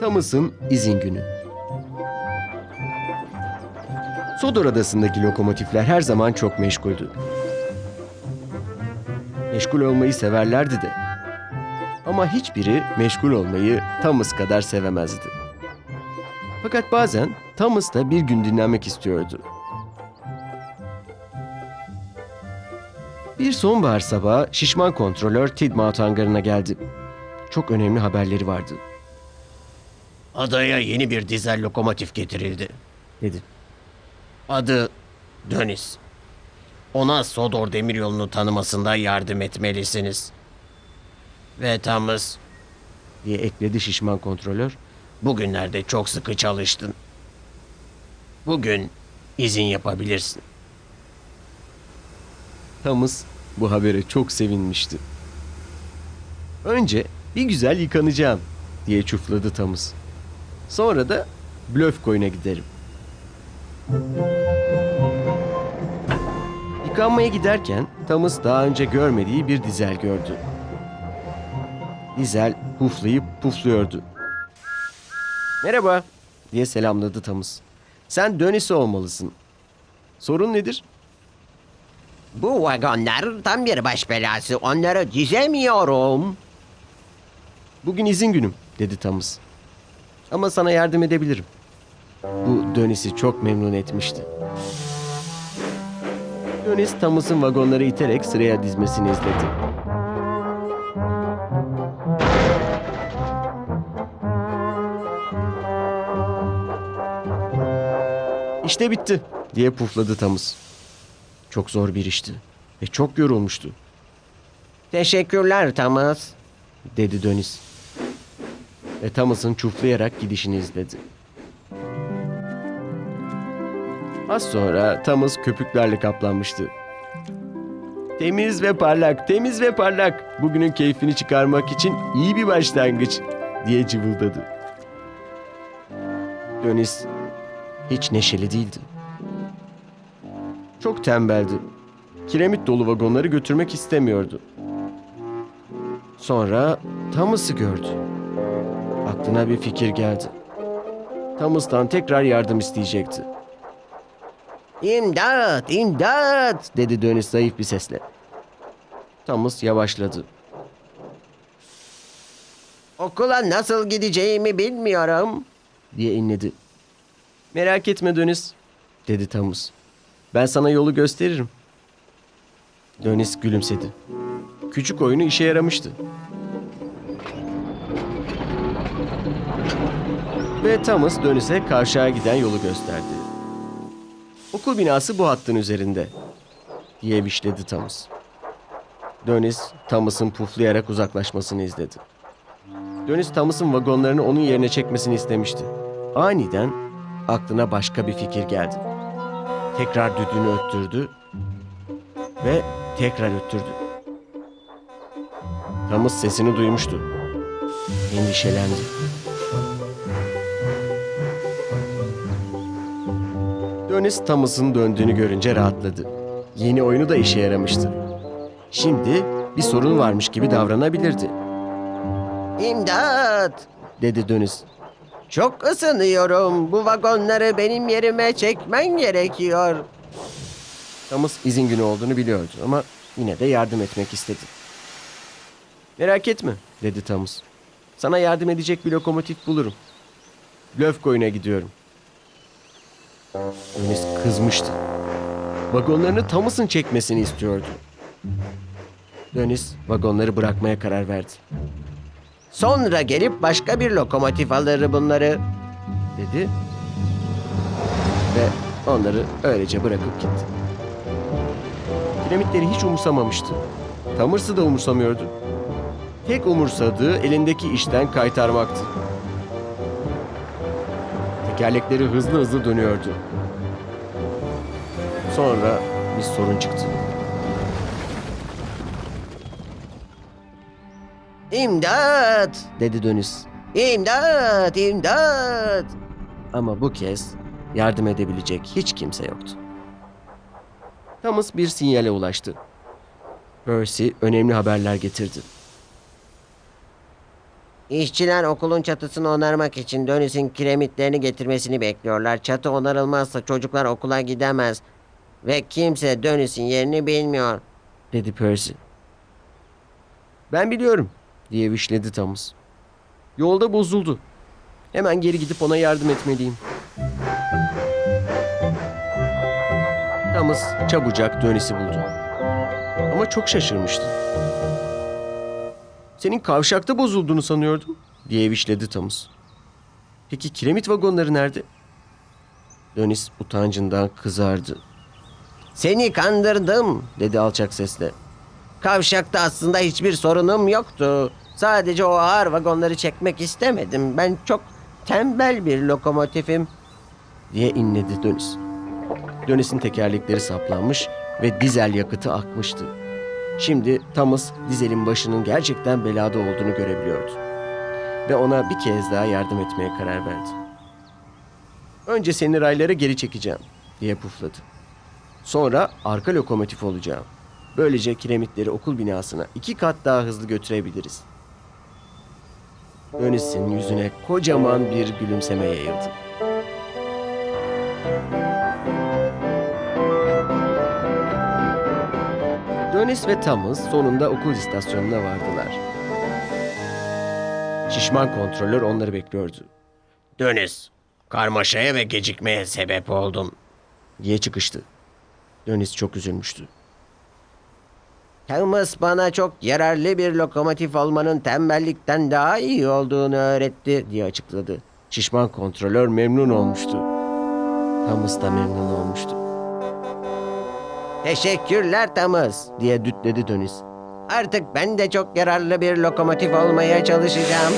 Thomas'ın izin günü. Sodor Adası'ndaki lokomotifler her zaman çok meşguldü. Meşgul olmayı severlerdi de. Ama hiçbiri meşgul olmayı Thomas kadar sevemezdi. Fakat bazen Thomas da bir gün dinlenmek istiyordu. Bir sonbahar sabahı şişman kontrolör Tidmouth hangarına geldi. Çok önemli haberleri vardı, Adaya yeni bir dizel lokomotif getirildi. dedi. Adı Dönis. Ona Sodor Demiryolu'nu tanımasında yardım etmelisiniz. Ve Thomas, diye ekledi şişman kontrolör. bugünlerde çok sıkı çalıştın. Bugün izin yapabilirsin. Thomas bu habere çok sevinmişti. Önce bir güzel yıkanacağım diye çufladı Thomas. Sonra da blöf koyuna giderim. Yıkanmaya giderken Thomas daha önce görmediği bir dizel gördü. Dizel puflayıp pufluyordu. Merhaba diye selamladı Thomas. Sen Dönisi olmalısın. Sorun nedir? Bu vagonlar tam bir baş belası. Onları dizemiyorum. Bugün izin günüm dedi Thomas. Ama sana yardım edebilirim. Bu Dönis'i çok memnun etmişti. Dönis Thomas'ın vagonları iterek sıraya dizmesini izledi. İşte bitti diye pufladı Thomas. Çok zor bir işti ve çok yorulmuştu Teşekkürler Thomas. dedi Dönis. Ve Thomas'ın çuflayarak gidişini izledi. Az sonra Thomas köpüklerle kaplanmıştı. Temiz ve parlak, temiz ve parlak. Bugünün keyfini çıkarmak için iyi bir başlangıç diye cıvıldadı. Dönis hiç neşeli değildi. Çok tembeldi. Kiremit dolu vagonları götürmek istemiyordu. Sonra Thomas'ı gördü. Aklına bir fikir geldi. Thomas'tan tekrar yardım isteyecekti. İmdat, imdat. Dedi Dönis zayıf bir sesle. Thomas yavaşladı. Okula nasıl gideceğimi bilmiyorum. diye inledi. Merak etme Dönis, dedi Thomas. Ben sana yolu gösteririm. Dönis gülümsedi. Küçük oyunu işe yaramıştı. Ve Thomas Dönis'e karşıya giden yolu gösterdi. Okul binası bu hattın üzerinde, diye vişledi Thomas. Dönis, Thomas'ın puflayarak uzaklaşmasını izledi. Dönis Thomas'ın vagonlarını onun yerine çekmesini istemişti. Aniden aklına başka bir fikir geldi. Tekrar düdüğünü öttürdü ve tekrar öttürdü. Thomas sesini duymuştu. Endişelendi. Dönis Thomas'ın döndüğünü görünce rahatladı. Yeni oyunu da işe yaramıştı. Şimdi bir sorun varmış gibi davranabilirdi, İmdat. dedi Dönis. Çok ısınıyorum. Bu vagonları benim yerime çekmen gerekiyor. Thomas izin günü olduğunu biliyordu ama yine de yardım etmek istedi. Merak etme, dedi Thomas. Sana yardım edecek bir lokomotif bulurum. Löf koyuna gidiyorum. Deniz kızmıştı. Vagonlarını Thomas'ın çekmesini istiyordu. Deniz vagonları bırakmaya karar verdi. Sonra gelip başka bir lokomotif alır bunları. Dedi ve onları öylece bırakıp gitti. Kiremitleri hiç umursamamıştı. Thomas'ı da umursamıyordu. Tek umursadığı elindeki işten kaytarmaktı. Tekerlekleri hızlı hızlı dönüyordu. Sonra bir sorun çıktı. İmdat. Dedi Dönüs. İmdat, imdat. Ama bu kez yardım edebilecek hiç kimse yoktu. Thomas bir sinyale ulaştı. Percy önemli haberler getirdi. İşçiler okulun çatısını onarmak için Dönüs'ün kiremitlerini getirmesini bekliyorlar. Çatı onarılmazsa çocuklar okula gidemez. Ve kimse Dönüs'ün yerini bilmiyor. dedi Percy. Ben biliyorum diye vişledi Thomas. Yolda bozuldu. Hemen geri gidip ona yardım etmeliyim. Thomas çabucak Dönüs'ü buldu. Ama çok şaşırmıştı. Senin kavşakta bozulduğunu sanıyordum diye vişledi Thomas. Peki kiremit vagonları nerede? Dönüs utancından kızardı. Seni kandırdım dedi alçak sesle. Kavşakta aslında hiçbir sorunum yoktu. Sadece o ağır vagonları çekmek istemedim. Ben çok tembel bir lokomotifim. diye inledi Dönis. Dönis'in tekerlekleri saplanmış ve dizel yakıtı akmıştı. Şimdi Thomas dizelin başının gerçekten belada olduğunu görebiliyordu. Ve ona bir kez daha yardım etmeye karar verdi. Önce seni raylara geri çekeceğim diye pufladı. Sonra arka lokomotif olacağım. Böylece kiremitleri okul binasına iki kat daha hızlı götürebiliriz. Dönis'in yüzüne kocaman bir gülümseme yayıldı. Dönis ve Thomas sonunda okul istasyonuna vardılar. Şişman kontrolör onları bekliyordu. Dönüz, karmaşaya ve gecikmeye sebep oldun. diye çıkıştı. Dönis çok üzülmüştü. Thomas bana çok yararlı bir lokomotif olmanın tembellikten daha iyi olduğunu öğretti. diye açıkladı. Şişman kontrolör memnun olmuştu. Thomas da memnun olmuştu. Teşekkürler Thomas. diye dütledi Dönis. Artık ben de çok yararlı bir lokomotif olmaya çalışacağım.